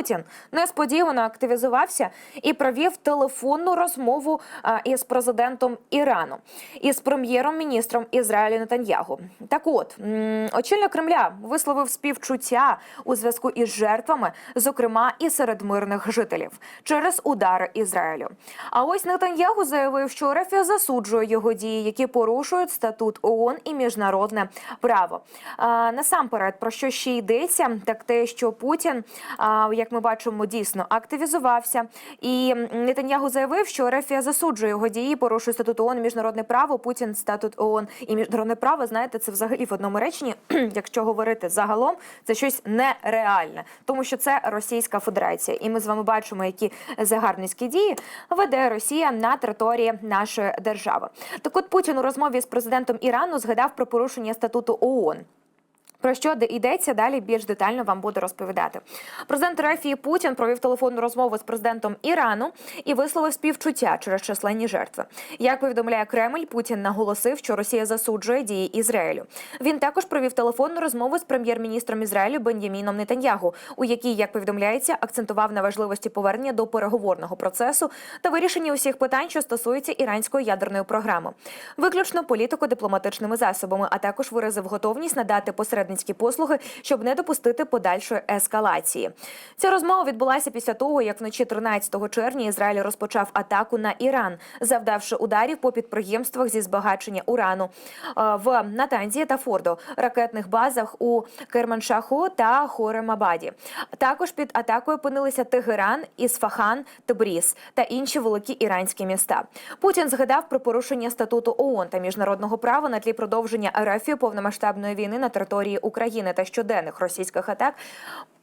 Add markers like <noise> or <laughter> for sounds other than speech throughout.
Путін несподівано активізувався і провів телефонну розмову із президентом Ірану із прем'єром-міністром Ізраїлю Нетаньягу. Так, от очільник Кремля висловив співчуття у зв'язку із жертвами, зокрема і серед мирних жителів, через удари Ізраїлю. А ось Нетаньягу заявив, що РФ засуджує його дії, які порушують статут ООН і міжнародне право. А, насамперед, про що ще йдеться, так те, що Путін, а, як ми бачимо, дійсно активізувався, і Нетаньягу заявив, що РФ засуджує його дії, порушує статут ООН міжнародне право. Путін статут ООН і міжнародне право. Знаєте, це взагалі в одному реченні, <clears throat> якщо говорити загалом, це щось нереальне, тому що це Російська Федерація, і ми з вами бачимо, які загарбницькі дії веде Росія на території нашої держави. Так, от Путін у розмові з президентом Ірану згадав про порушення статуту ООН. Про що де йдеться далі більш детально вам буду розповідати. Президент Рафії Путін провів телефонну розмову з президентом Ірану і висловив співчуття через численні жертви. Як повідомляє Кремль, Путін наголосив, що Росія засуджує дії Ізраїлю. Він також провів телефонну розмову з прем'єр-міністром Ізраїлю Бен'яміном Нетаньягу, у якій, як повідомляється, акцентував на важливості повернення до переговорного процесу та вирішення усіх питань, що стосуються іранської ядерної програми, виключно політико-дипломатичними засобами, а також виразив готовність надати посередницькі послуги, щоб не допустити подальшої ескалації. Ця розмова відбулася після того, як вночі 13 червня Ізраїль розпочав атаку на Іран, завдавши ударів по підприємствах зі збагачення урану е, в Натанзі та Фордо, ракетних базах у Керманшаху та Хоремабаді. Також під атакою опинилися Тегеран, Ісфахан, Тебріс та інші великі іранські міста. Путін згадав про порушення статуту ООН та міжнародного права на тлі продовження РФ повномасштабної війни на території України та щоденних російських атак.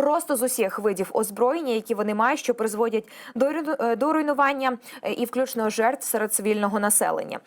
Просто з усіх видів озброєння, які вони мають, що призводять до е, руйнування е, і включно жертв серед цивільного населення.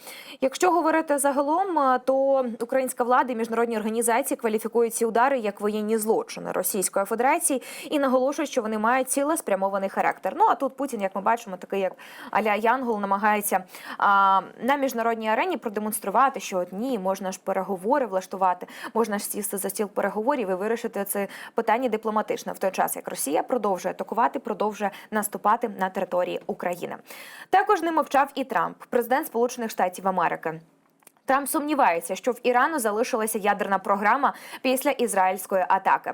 Якщо говорити загалом, е, то українська влада і міжнародні організації кваліфікують ці удари як воєнні злочини Російської Федерації і наголошують, що вони мають цілеспрямований характер. Ну а тут Путін, як ми бачимо, такий як Аля Янгол, намагається а, на міжнародній арені продемонструвати, що ні, можна ж переговори влаштувати, можна ж сісти за стіл переговорів і вирішити це питання дипломатично в той час, як Росія продовжує атакувати, продовжує наступати на території України. Також не мовчав і Трамп, президент Сполучених Штатів Америки. Трамп сумнівається, що в Ірану залишилася ядерна програма після ізраїльської атаки.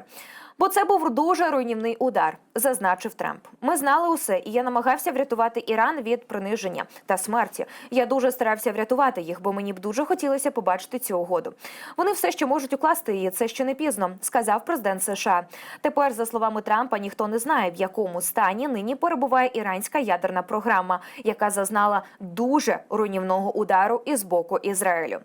Бо це був дуже руйнівний удар, зазначив Трамп. Ми знали усе, і я намагався врятувати Іран від приниження та смерті. Я дуже старався врятувати їх, бо мені б дуже хотілося побачити цю угоду. Вони все ще можуть укласти її. Це ще не пізно, сказав президент США. Тепер, за словами Трампа, ніхто не знає, в якому стані нині перебуває іранська ядерна програма, яка зазнала дуже руйнівного удару із боку Ізраїлю.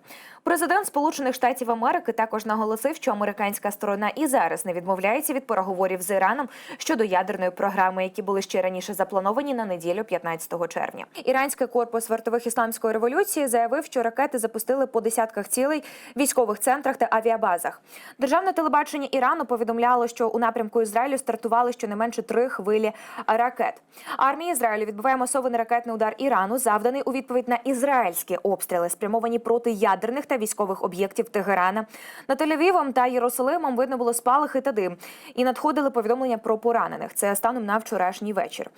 Президент Сполучених Штатів Америки також наголосив, що американська сторона і зараз не відмовляється від переговорів з Іраном щодо ядерної програми, які були ще раніше заплановані на неділю 15 червня. Іранський корпус вартових ісламської революції заявив, що ракети запустили по десятках цілей військових центрах та авіабазах. Державне телебачення Ірану повідомляло, що у напрямку Ізраїлю стартували щонайменше три хвилі ракет. Армія Ізраїлю відбиває масований ракетний удар Ірану, завданий у відповідь на ізраїльські обстріли, спрямовані проти ядерних та військових об'єктів Тегерана. Над Тель-Авівом та Єрусалимом видно було спалахи та дим, і надходили повідомлення про поранених. Це станом на вчорашній вечір.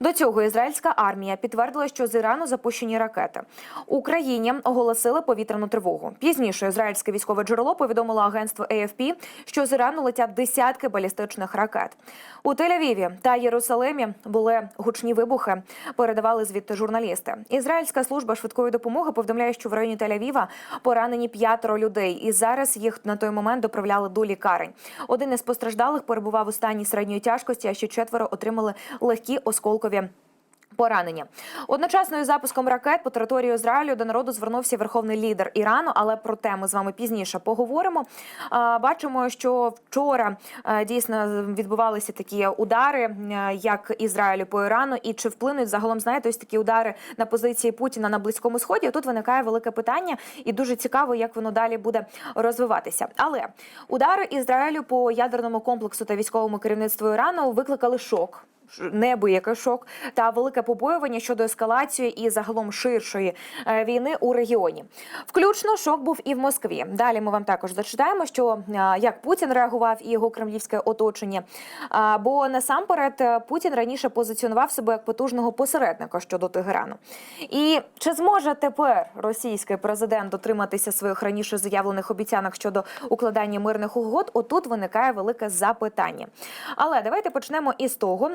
До цього ізраїльська армія підтвердила, що з Ірану запущені ракети. Україні оголосили повітряну тривогу. Пізніше ізраїльське військове джерело повідомило агентству AFP, що з Ірану летять десятки балістичних ракет. У Тель-Авіві та Єрусалимі були гучні вибухи. Передавали звідти журналісти. Ізраїльська служба швидкої допомоги повідомляє, що в районі Тель-Авіва поранені п'ятеро людей, і зараз їх на той момент доправляли до лікарень. Один із постраждалих перебував у стані середньої тяжкості, а ще четверо отримали легкі осколкові. Поранення одночасно із запуском ракет по території Ізраїлю до народу звернувся верховний лідер Ірану, але про те ми з вами пізніше поговоримо. Бачимо, що вчора дійсно відбувалися такі удари, як Ізраїлю по Ірану, і чи вплинуть загалом знаєте, ось такі удари на позиції Путіна на близькому сході. Тут виникає велике питання, і дуже цікаво, як воно далі буде розвиватися. Але удари Ізраїлю по ядерному комплексу та військовому керівництву Ірану викликали шок ш- неабиякий шок та велике побоювання щодо ескалації і загалом ширшої е, війни у регіоні. Включно шок був і в Москві. Далі ми вам також зачитаємо, що е, як Путін реагував і його кремлівське оточення. Бо насамперед е, Путін раніше позиціонував себе як потужного посередника щодо Тегерану. І чи зможе тепер російський президент дотриматися своїх раніше заявлених обіцянок щодо укладання мирних угод? Отут виникає велике запитання. Але давайте почнемо із того,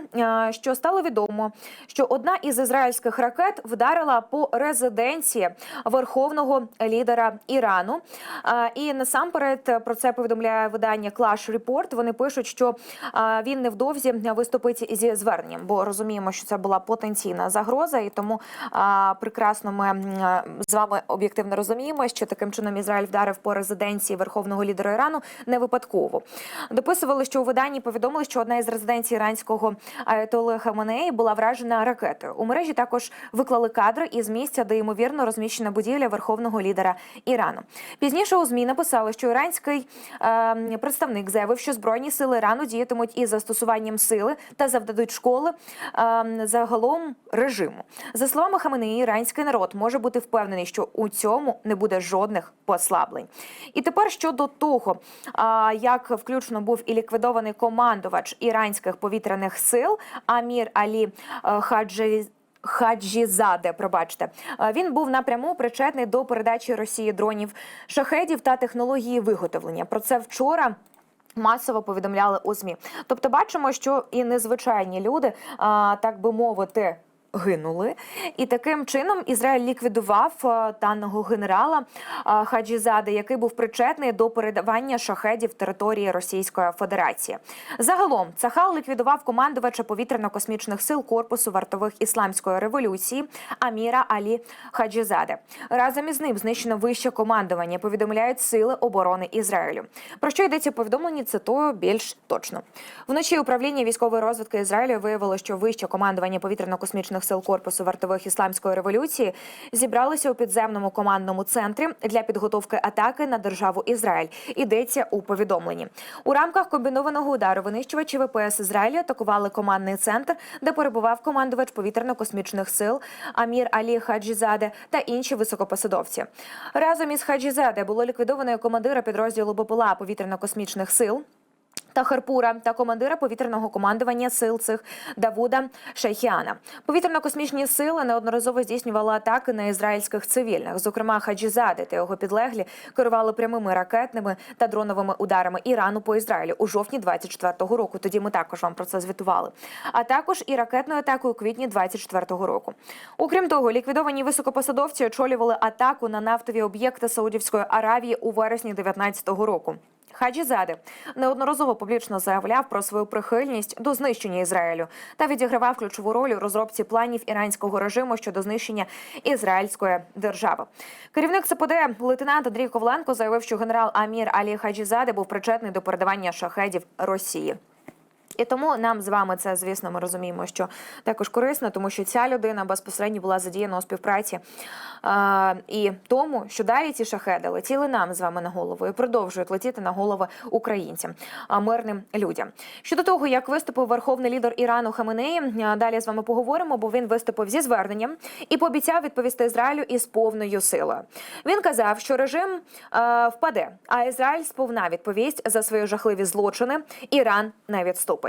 що стало відомо, що одна із ізраїльських ракет вдарила по резиденції верховного лідера Ірану. Е, І насамперед про це повідомляє видання Clash Report. Вони пишуть, що е, він невдовзі виступить зі зверненням, бо розуміємо, що це була потенційна загроза, і тому е, прекрасно ми е, з вами об'єктивно розуміємо, що таким чином Ізраїль вдарив по резиденції верховного лідера Ірану не випадково. Дописували, що у виданні повідомили, що одна із резиденцій іранського Аятоли Хаменеї була вражена ракетою. У мережі також виклали кадри із місця, де ймовірно розміщена будівля верховного лідера Ірану. Пізніше у змі написали, що іранський е, представник заявив, що збройні сили Ірану діятимуть із застосуванням сили та завдадуть школи е, загалом режиму. За словами Хаменеї, іранський народ може бути впевнений, що у цьому не буде жодних послаблень. І тепер щодо того, а, як включно був і ліквідований командувач іранських повітряних сил Амір Алі е, Хаджі. Хаджізаде, пробачте, Е, він був напряму причетний до передачі Росії дронів шахедів та технології виготовлення. Про це вчора. Масово повідомляли у змі. Тобто, бачимо, що і незвичайні люди, а, так би мовити. Гинули, і таким чином Ізраїль ліквідував е, даного генерала е, Хаджізаде, який був причетний до передавання шахедів території Російської Федерації. Загалом Цахал ліквідував командувача повітряно-космічних сил корпусу вартових ісламської революції Аміра Алі Хаджізаде. Разом із ним знищено вище командування. Повідомляють сили оборони Ізраїлю. Про що йдеться у повідомленні? Цитую більш точно. Вночі управління військової розвідки Ізраїлю виявило, що вище командування повітряно-космічних сил корпусу вартових ісламської революції зібралися у підземному командному центрі для підготовки атаки на державу Ізраїль. Йдеться у повідомленні. У рамках комбінованого удару винищувачі ВПС Ізраїлю атакували командний центр, де перебував командувач повітряно-космічних сил Амір Алі Хаджізаде та інші високопосадовці. Разом із Хаджізаде було ліквідовано командира підрозділу БПЛА повітряно-космічних сил. Та Харпура та командира повітряного командування сил цих Давуда Шайхіана. Повітряно-космічні сили неодноразово здійснювали атаки на ізраїльських цивільних. Зокрема, Хаджізаде та його підлеглі керували прямими ракетними та дроновими ударами Ірану по Ізраїлю у жовтні 24-го року. Тоді ми також вам про це звітували. А також і ракетною атакою у квітні 24-го року. Окрім того, ліквідовані високопосадовці очолювали атаку на нафтові об'єкти Саудівської Аравії у вересні 19-го року. Хаджізаде неодноразово публічно заявляв про свою прихильність до знищення Ізраїлю та відігравав ключову роль у розробці планів іранського режиму щодо знищення ізраїльської держави. Керівник СПД лейтенант Андрій Ковленко заявив, що генерал Амір Алі Хаджізаде був причетний до передавання шахедів Росії. І тому нам з вами це, звісно, ми розуміємо, що також корисно, тому що ця людина безпосередньо була задіяна у співпраці е, і тому, що далі ці шахеди летіли нам з вами на голову і продовжують летіти на голови українцям, а мирним людям. Щодо того, як виступив верховний лідер Ірану Хаменеї, далі з вами поговоримо, бо він виступив зі зверненням і пообіцяв відповісти Ізраїлю із повною силою. Він казав, що режим е, впаде, а Ізраїль сповна відповість за свої жахливі злочини. Іран не відступить.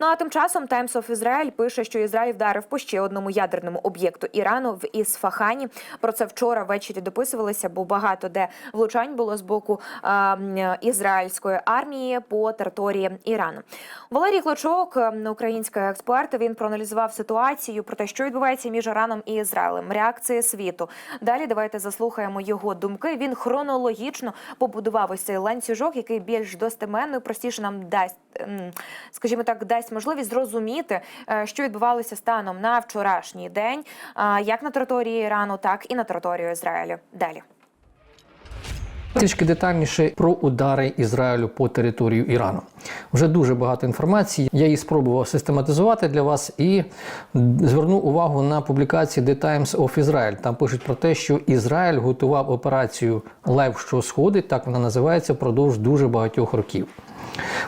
Ну а тим часом Times of Israel пише, що Ізраїль вдарив по ще одному ядерному об'єкту Ірану в Ісфахані. Про це вчора ввечері дописувалися, бо багато де влучань було з боку е, ізраїльської армії по території Ірану. Валерій Клочок, м, український експерт, він проаналізував ситуацію про те, що відбувається між Іраном і Ізраїлем, реакції світу. Далі давайте заслухаємо його думки. Він хронологічно побудував ось цей ланцюжок, який більш достеменно і простіше нам дасть, ем, скажімо так, дасть можливість зрозуміти, е, що відбувалося станом на вчорашній день, як на території Ірану, так і на територію Ізраїлю. Далі. Трішки детальніше про удари Ізраїлю по територію Ірану. Вже дуже багато інформації. Я її спробував систематизувати для вас і зверну увагу на публікації The Times of Israel. Там пишуть про те, що Ізраїль готував операцію Лев, що сходить, так вона називається, впродовж дуже багатьох років.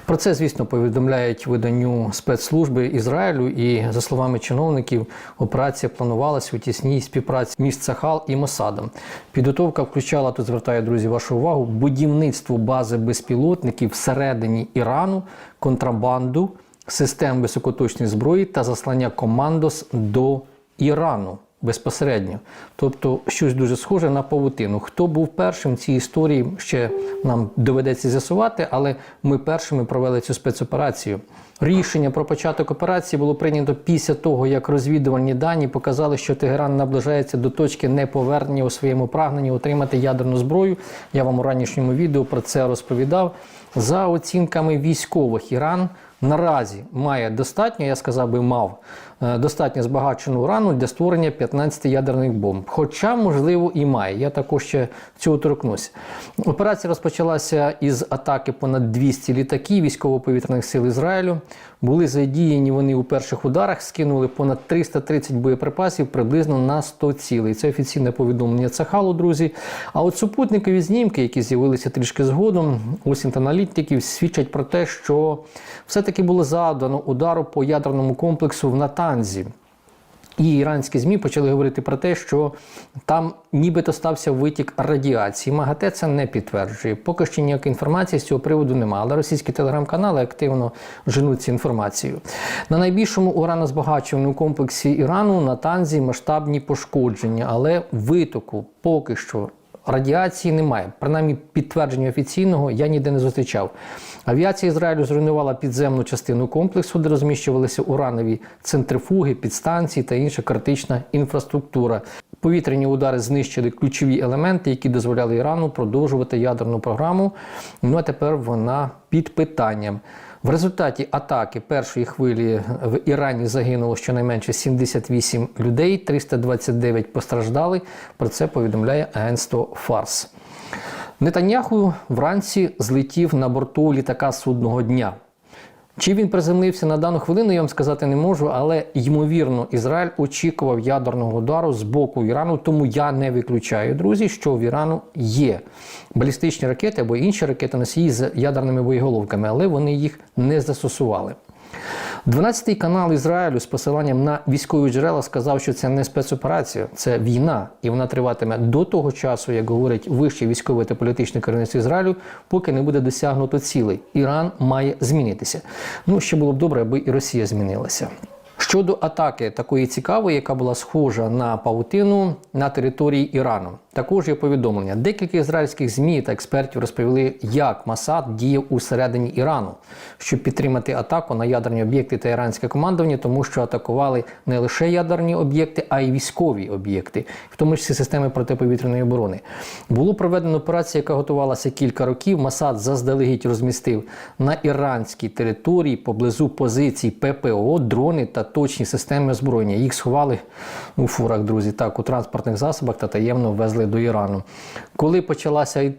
Про це, звісно, повідомляють виданню спецслужби Ізраїлю. І за словами чиновників, операція планувалася у тісній співпраці між Цахал і Мосадом. Підготовка включала тут звертаю друзі вашу увагу будівництво бази безпілотників всередині Ірану, контрабанду, систем високоточної зброї та заслання командос до Ірану безпосередньо. Тобто щось дуже схоже на павутину. Хто був першим в цій історії, ще нам доведеться з'ясувати, але ми першими провели цю спецоперацію. Рішення про початок операції було прийнято після того, як розвідувальні дані показали, що Тегеран наближається до точки неповернення у своєму прагненні отримати ядерну зброю. Я вам у ранішньому відео про це розповідав. За оцінками військових, Іран наразі має достатньо, я сказав би, мав е, достатньо збагачену урану для створення 15 ядерних бомб. Хоча, можливо, і має. Я також ще цього торкнуся. Операція розпочалася із атаки понад 200 літаків військово-повітряних сил Ізраїлю. Були задіяні вони у перших ударах, скинули понад 330 боєприпасів приблизно на 100 цілей. Це офіційне повідомлення Цахалу, друзі. А от супутникові знімки, які з'явилися трішки згодом, осінь аналітиків, свідчать про те, що все-таки було завдано удару по ядерному комплексу в Натанзі. І іранські ЗМІ почали говорити про те, що там нібито стався витік радіації. МАГАТЕ це не підтверджує. Поки що ніякої інформації з цього приводу немає. Але російські телеграм-канали активно женуть цю інформацію. На найбільшому уранозбагачувальному комплексі Ірану на Танзі масштабні пошкодження, але витоку поки що радіації немає. Принаймні підтвердження офіційного я ніде не зустрічав. Авіація Ізраїлю зруйнувала підземну частину комплексу, де розміщувалися уранові центрифуги, підстанції та інша критична інфраструктура. Повітряні удари знищили ключові елементи, які дозволяли Ірану продовжувати ядерну програму. Ну а тепер вона під питанням. В результаті атаки першої хвилі в Ірані загинуло щонайменше 78 людей, 329 постраждали. Про це повідомляє агентство Фарс. Нетаньяху вранці злетів на борту літака судного дня. Чи він приземлився на дану хвилину, я вам сказати не можу, але ймовірно, Ізраїль очікував ядерного удару з боку Ірану, тому я не виключаю, друзі, що в Ірану є балістичні ракети або інші ракети носії з ядерними боєголовками, але вони їх не застосували. 12-й канал Ізраїлю з посиланням на військові джерела сказав, що це не спецоперація, це війна, і вона триватиме до того часу, як говорить вище військове та політичне керівництво Ізраїлю, поки не буде досягнуто цілей. Іран має змінитися. Ну ще було б добре, аби і Росія змінилася. Щодо атаки такої цікавої, яка була схожа на павутину на території Ірану, також є повідомлення. Декілька ізраїльських змі та експертів розповіли, як Масад діяв усередині Ірану, щоб підтримати атаку на ядерні об'єкти та іранське командування, тому що атакували не лише ядерні об'єкти, а й військові об'єкти, в тому числі системи протиповітряної оборони. Було проведено операцію, яка готувалася кілька років. Масад заздалегідь розмістив на іранській території поблизу позицій ППО, дрони та точні системи озброєння. Їх сховали у фурах, друзі, так, у транспортних засобах та таємно везли до Ірану. Коли почалася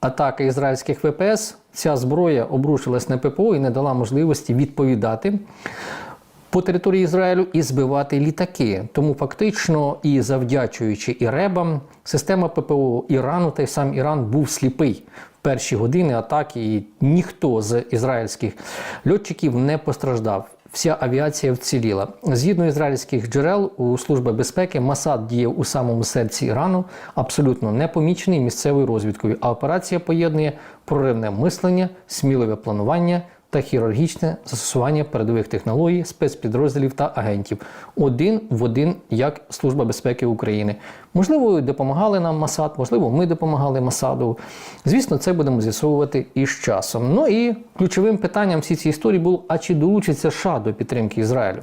атака ізраїльських ВПС, ця зброя обрушилась на ППО і не дала можливості відповідати по території Ізраїлю і збивати літаки. Тому фактично і завдячуючи і ребам, система ППО Ірану та й сам Іран був сліпий в перші години атаки, і ніхто з ізраїльських льотчиків не постраждав. Вся авіація вціліла. Згідно ізраїльських джерел у Служби безпеки, Масад діяв у самому серці Ірану, абсолютно непомічений місцевою розвідкою. А операція поєднує проривне мислення, сміливе планування та хірургічне застосування передових технологій, спецпідрозділів та агентів один в один, як Служба безпеки України. Можливо, допомагали нам Масад, можливо, ми допомагали Масаду. Звісно, це будемо з'ясовувати із часом. Ну і ключовим питанням всі цій історії було: а чи долучиться США до підтримки Ізраїлю?